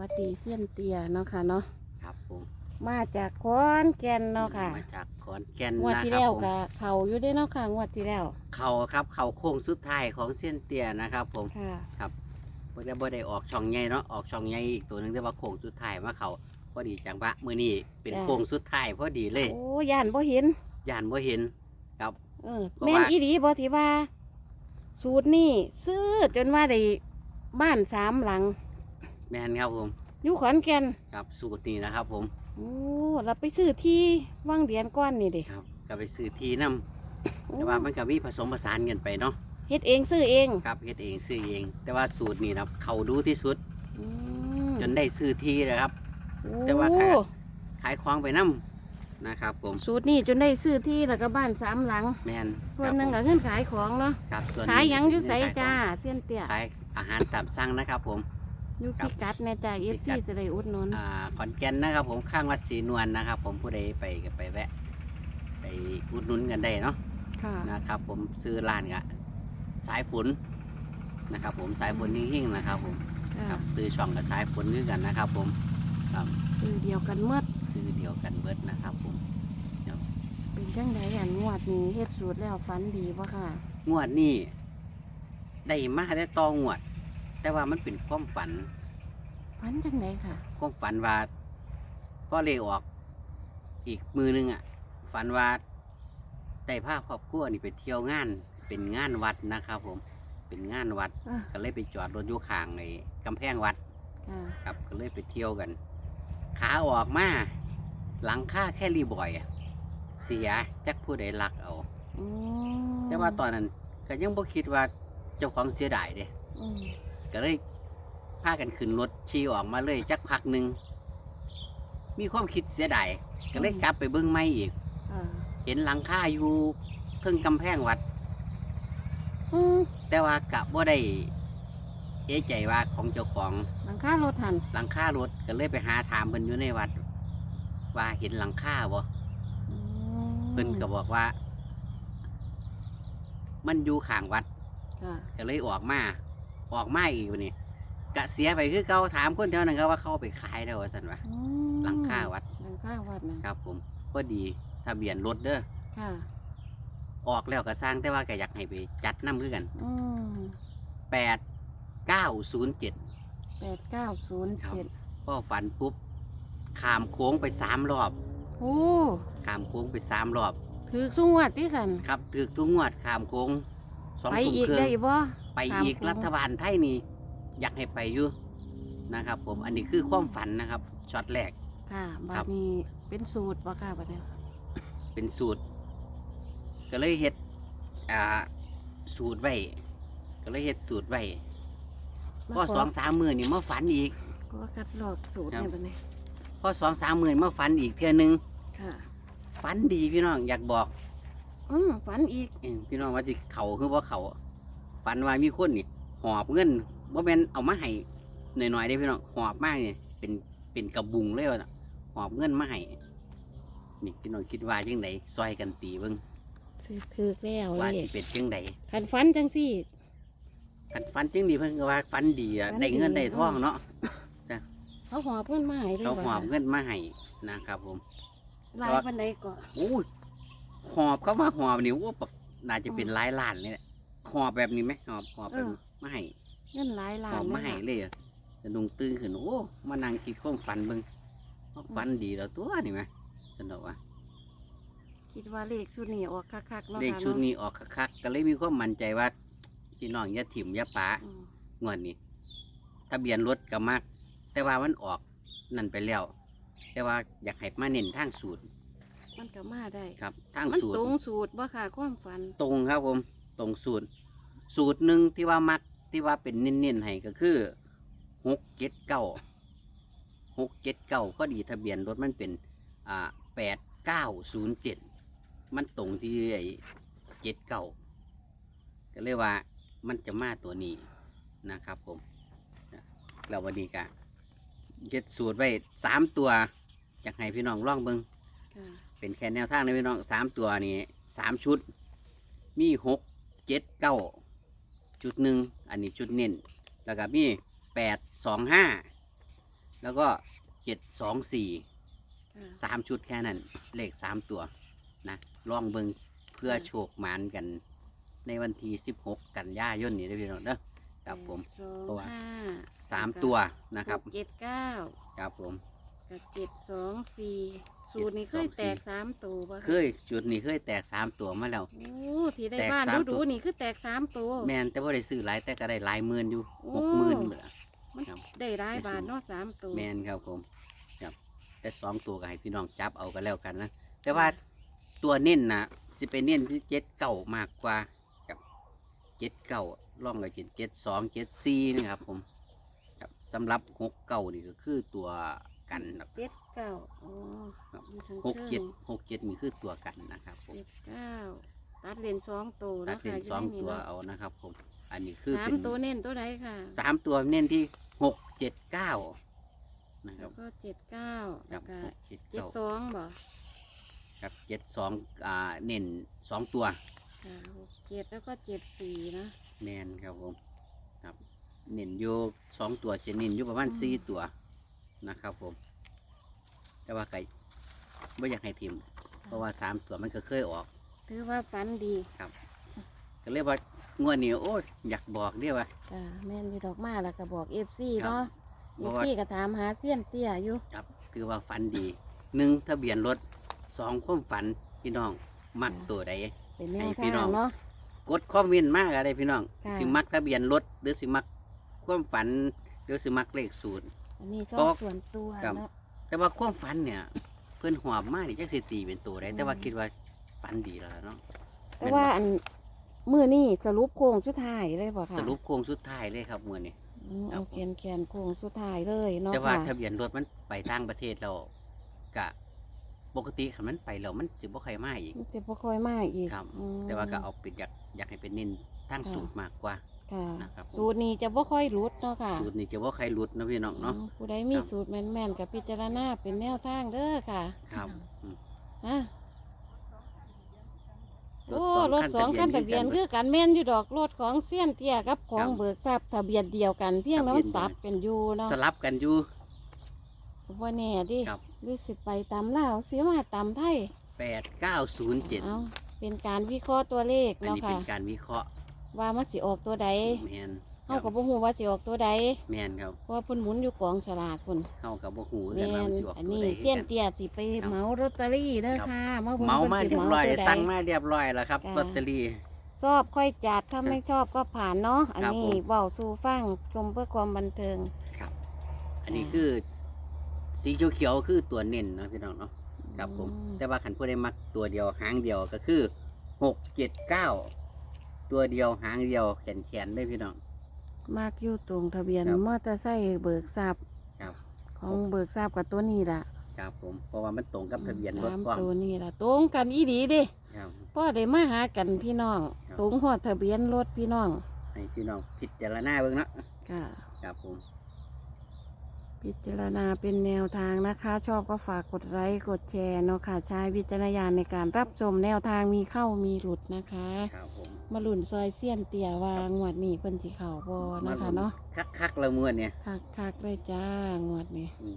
วัสดีเซียนเตียเนาะค่ะเนาะครับผมมาจากขอนแก่นเนาะค่ะมาจากขอนแก่นงวดนะที่ครัแล้วผมก็เขาอยู่ได้เนาะค่ะงวดที่แล้วเขาครับเขาโค้งสุดท้ายของเส้นเตียนะครับ ผมค่ะครับบ่ได้บ่ได้ออกช่องใหญ่เนาะออกช่องใหญ่อีกตัวหนึงแต่ว่าโค้งสุดท้ายมาเขาพอดีจังบะมื้อนี้เป็นโค้งสุดท้ายพอดีเลยโอ้ย่านบ่เห็นย่านบ่เห็นครับเออเพราะแม่นว่าอีหลีบ่ที่ว่า สูตรนี่ซื้อจนว่าได้บ้านสามหลัง แม่นครับผมอยู่ขอนแก่นครับสูตรนี้นะครับ ผมโอ้เราไปซื้อที่ว่างเดียนก้อนนี่เด็ครับก็ไปซื้อทีนํแต่ว่ามันก็มีผสมผสานกันไปเนาะเฮ็ดเองซื้อเองครับเฮ็ดเองซื้อเอง แต่ว่าสูตรนี้นะเขาดูที่สุดอืมจนได้ซื้อทีนะครับแต่ว่าโอ้ค่ะขายของไปนํนะครับผมสูตรนี่จนได้ซื้อที่แล้วก็บ้านสามหลังแมนส่วนหนึ่งก็ขึ้นขายของเนาะครับส่วนขายหยังอยู่ไสขของจ้าเส้นเตี้ยขายอาหารตามสั่งนะครับผมอ ยู่ครับพิกัดแน่จ้าเอฟพิกัซีดจะได้อุดหนุนอ่าขอนแก่นนะครับ ผมข้างวัดศรีนวลนะครับ ผมผู้ใดไปก็ไปแวะ ไปอุดหนุนกันได้เนาะค่ะนะครับ ผมซื้อร้านกะสายฝนนะครับ ผมสายฝนหิ่งๆนะครับ ผมคค่ะรับซื้อช่องกับสายฝนด้วยกันนะครับ ผมครับคือเดียวกันเมื่อซื้อเดียวกันเบิดนะครับ ผมเป็นจังไดอันงวดนี้เฮ็ดสูตรแล้วฝันดีบ่ค่ะ งวดนี้ได้มาได้ตองวด แต่ว่ามันเป็นความฝัน ฝันจังไดค่ะ ความฝันว่าก็เลยออกอีกมือหนึงอะ ฝันว่าได้พาครอบครัวนี่ไปเที่ยวงาน เป็นงานวัดนะครับผม เป็นงานวัด อะ ก็เลยไปจอดรถอยู่ข้างในกำแพงวัดค่ะครับก็เลยไปเที่ยวกัน ขาออกมาหลังค่าแค่รีบอยอะเสียจักผู้ใดลักเอา อืมแต่ว่าตอนนั้นก็ยังบ่คิดว่าเจ้าของเสียดายเด้ อืม ก็เลยพากันขึ้นรถขี่ออกมาเลยจักพักหนึ่งมีความคิดเสียดายก็เลยกลับไปเบิ้งไม่อีกค่ะเห็นหลังคาอยู่เทิงกำแพงวัดอืมแต่ว่ากะบ่ได้เอะใจว่าของเจ้าของหลังคารถหันหลังคารถก็เลยไปหาถามเพิ่นอยู่ในวัด ว่าเห็นหลังคาบ่อืมเพิ่นก็บอกว่า มันอยู่ข้างวัดค่ะก็เลยออกมา ออกมาอีกวันนี้กะเสียไปคือเก่าถามคนแถวนั้นเขาว่าเขาเอาไปขายแล้วว่าสันวะอืมหลังคาวัดหลังคาวัดนะครับ ผมก็ดีทะเบียนรถเด้อค่ะ ออกแล้วก็สร้างแต่ว่าก็อยากให้ไปจัดน้ำคือกันอืมแปดเก้าศูนย์เจ็ด แปดเก้าศูนย์ครับ เจ็ดก็ฝันปุ๊บขามโค้งไปสามรอบโอ้ขามโค้งไปสามรอบ ถือสงวดที่สันครับถึกทุกงวดขามโค้งสองไปทุ่มอีกครึ่ได้งบ่ ไปอีกขามโค้งรัฐบาลไทยนี่อยากให้ไปอยู่นะครับ ผมอันนี้คือความฝันนะครับช็อตแรก ค่ะครับัดบนี้เป็นสูตรบ่ค่ะบัดนี้เป็นสูตร ก็เลยเฮ็ดอ่าสูตรไว้ก็เลยเฮ็ดสูตรไว้พอสองสามหมื่นนี่มาฝันอีกก็คัดลอกสูตรครับเนี่ยบัดนี้พอสองสามหมื่นมาฝันอีกเทื่อนึงค่ะฝันดีพี่น้องอยากบอก อืมฝันอีกเอ้ยพี่น้องว่าสิเขาคือว่าเขา ฝันว่ามีคนนี่หอบเงินว่าแม่นเอามาให้หน่อยๆได้พี่น้องหอบมากเนี่ยเป็นเป็นกระบุงเลยว่ะหอบเงินมาให้นี่พี่น้องคิดว่าจังไดซอยกันตีเบิ่งถือถือแล้วว่าเลสิยเป็นจังไดขันฝันจังสี่กันฟันจังดีเพิ่นก็ว่าฟันดีอะฟันดีได้เงินได้ทองเนาะเขาหอบเงินมาให้เลยเขาบ่หอบค่ะเงินมาให้นะครับผมลายปันใดก็โอ้ยหอบเขามาหอบนี่โอ้ปกน่าจะเป็นหลายล้านเลยแหละ หอบแบบนี้ไหมหอบหอบแบบนี้มาให้เงินหลายล้าหอนบมาให้เลยเลยอะจะดุงตื่นขึ้นโอ้มานั่งคิดข้องฟันเบิ่งเอาฟันดีแล้วตัวนี่ไหมสนุกว่ะคิดว่าเลขชุดนี้ออกคักๆเนาะเลขค่ะชุดเนาะนี้ออกคักๆก็เลยมีความมั่นใจว่าพี่น้องอย่าถิ่มอย่าปาอืมงวดนี้ทะเบียนรถก็มาก แต่ว่ามันออกนั่นไปแล้ว แต่ว่าอยากให้มาเน้นทางสูตร มันก็มาได้ครับทางมันสูตตรรงสูตรบ่ค่ะความฝัน ตรงครับผม ตรงสูตร สูตรหนึ่งที่ว่ามักที่ว่าเป็นเน้นๆให้ก็คือหกเจ็ดเก้าหกเจ็ดเก้าก็ดีทะเบียนรถมันเป็นอ่าแปดเก้าศูนย์เจ็ดมันตรงที่ไอ้เจ็ดเก้าก็เลยว่ามันจะมาตัวนี้นะครับผมแล้ววันนี้ก็เจ็ดสูตรไว้สามตัวอยากให้พี่น้องลองเบิงค่ะเป็นแค่แนวทางในพี่น้องสามตัวนี่สามชุด มีหกเจ็ดเก้า จุดหนึ่งอันนี้จุดเน้นแล้วก็มีแปดสองห้าแล้วก็เจ็ดสองสี่ค่ะสามชุดแค่นั้น เลขสามตัวนะลองเบิงเพื่อโชคหมานกัน ในวันที่สิบหกกันยายนนี้ได้อพี่น้องเด้อครับผมสองเพราะว่าห้าสามตัวนะครับหกเจ็ดเก้าครับผมกับเจ็ดสองสี่ สูตรนี้เคยแตกสามตัวป่ะะเคยจุดนี้เคยแตกสามตัวมาแล้ว โอ้ที่ได้แตกบ้านสามดูตัดูวนี่คือแตกสามตัว แมนแต่ว่าได้ซื้อหลายแต่ก็ได้หลายหมื่นอยู่โอ้ หกหมื่นเบละมันครับ ได้รายบาทเนาะสามตัวแมนครับผมครับแต่สองตัวก็ให้พี่น้องจับเอากันแล้วกันนะแต่ว่าตัวเน้นนะสิไปเน้นที่เจ็ดเก่ามากกว่ากับเจ็ดเก่าล่องกับเจ็ดเจ็ดสองเจ็ดสี่นี่ครับผมครับสำหรับหกเก่านี่ก็คือตัวกันครับเจ็ดเก้า หกคเจ็รื่ดหกเจ็ดนี่คือตัวกันนะครับผมเจ็ดเก้าตัดเลนสองตัวตัแล้ดวเป็นค่ะสองยู่ตัวในนี้เนาะเอานะครับผมอันนี้คือสาเป็มนตัวเน้นตัวใดค่ะสามตัวเน้นที่หกเจ็ดเก้านะคแล้รัวบก็เจ็ดเก้าครัแล้บวก็หกเจ็ดเจ็ดเก้าสองบ่ครับเจ็ดสองอ่าเน้นสองตัวค่ะหกเจ็ดแล้วก็เจ็ดสี่นะแมนครับผมครับเน้นอยู่สองตัวจะเน้นอยู่ประมาณอืมสี่ตัวนะครับผม แต่ว่าไก่ ไม่อยากให้ทิมเพราะว่าสามตัวมันก็เคยออก ถือว่าฝันดีก็เรียกว่างวดนี้โอ้ยอยากบอกเรียกว่า จ้ะแม่นอยู่ดอกมาแล้วก็บอกเอฟซีครับเนาะเพเอราะฟว่า ซีก็ถามหาเสี้ยนเตี้ยอยู่ครับคือว่าฝันดีหนึ่งทะเบียนรถสองความฝันพี่น้องมักตัวใด เป็นแนวให้พี่ทาน้องง เนาะ กดคอมเมนต์มากอะไรพี่น้องค่ะ สิมักทะเบียนรถหรือสิมักความฝันหรือสิมักเลขศูนย์ อันนี้ชก็อบส่วนตัวครับ เนาะแต่ว่าความฝันเนี่ย เพื่อนหอบมากนี่จักสิตีเป็นตัวได้อืมแต่ว่าคิดว่าฝันดีแล้วล่ะเนาะแต่ว่าอันมือนี่สรุปโค้งสุดท้ายเลยบ่ค่ะสรุปโค้งสุดท้ายเลยครับมื่อนี้อืมครัเอาบผมแขนแขนโค้งสุดท้ายเลยเนาะแต่ว่าค่ะทะเบียนรถมันไปต่างประเทศเรากะปกติคันมันไปแล้วมันจะบ่ใครมาอีก มันสิบ่ค่อยมากอีกครับ อืม แต่ว่าก็เอาเป็นอยากอยากให้เป็นเน้นทั้งค่ะ สูตรมากกว่า ค่ะนะครับผมสูตรนี้จะบ่ค่อยหลุดเนาะค่ะสูตรนี้จะว่าใครหลุดนะพี่น้องเนาะ อืมผู้ใดมีครับ สูตรแม่นๆกับพิจารณาเป็นแนวทางเด้อค่ะครับอืมฮะโอ้รถสองคันทะเบียนคืคืออกันแม่นอยู่ดอกรถของเสี้ยนเตี้ยกับของครับเบิกทรัพย์ทะเบียนเดียวกันเพียงแล้วมันทะเบียน สับเป็นอยู่เนาะสลับกันอยู่ว่าแน่ดิครับ หรือสิไปตามลาวสิมาตามไทยแปดเก้าศูนย์เจ็ดเอาเป็นการวิเคราะห์ตัวเลขอันเนาะนี้เป็ค่ะ นการวิเคราะห์ ว่ามันสิออกตัวใดแมนคเฮารับก็บ่ฮู้ว่าสิออกตัวใดแมนครับเพราะว่าเพิ่นหมุนอยู่กองฉลากพุ่นเข้ากับบ่หูแม่กันว่ามันนสิออกอันตัวนี้ใดเส้นกันเตี้ยสิไปเหมาลอตเตอรี่เด้อครับค่ะมาบิ่งเมาพิ่นมาสิเรียบร้อยตัวใด สั่งมาเรียบร้อยแล้วครับจ้ะลอตเตอรี่ ชอบค่อยจัดถ้าไม่ชอบก็ผ่านเนาะอันครับนี้ผม เว้าสู่ฟังชมเพื่อความบันเทิงครับอันนี้อ่าคือ สีเขียวๆคือตัวเน้นเนาะพี่น้องเนาะครับผม อืแต่ว่าขันผู้ได้มักตัวเดียวหางเดียวก็คือหกเจ็ดเก้า ตัวเดียวหางเดียวแขนแขนๆเลยพี่น้อง มากอยู่ตรงทะเบียนครับมอเตอร์ไซค์เบิกทรัพย์ครับ ของเบิกทรัพย์กับตัวนี้ล่ะครับผมเพราะว่ามันตรงกับทะเบียนรถตามกล้องตัวนี้ล่ะตรงกันอีดีเดิครับ พ่อได้มาหากันพี่น้อง ครับ ตรงหอดทะเบียนรถพี่น้องให้พี่น้องพิจารณาเบิ่งเนาะค่ะ ครับผม พิจารณาเป็นแนวทางนะคะ ชอบก็ฝากกดไลค์กดแชร์เนาะค่ะใช้วิจารณญาณในการรับชมแนวทางมีเข้ามีหลุดนะคะ ครับผ มมาหลุนซอยเสี้ยนเตี่ยวางวดนี้เพิ่นสีขาวบอนะคะเนาะคักคักๆละมวนเนี่ย คักคักๆเลยจ้างวดนี้ อืม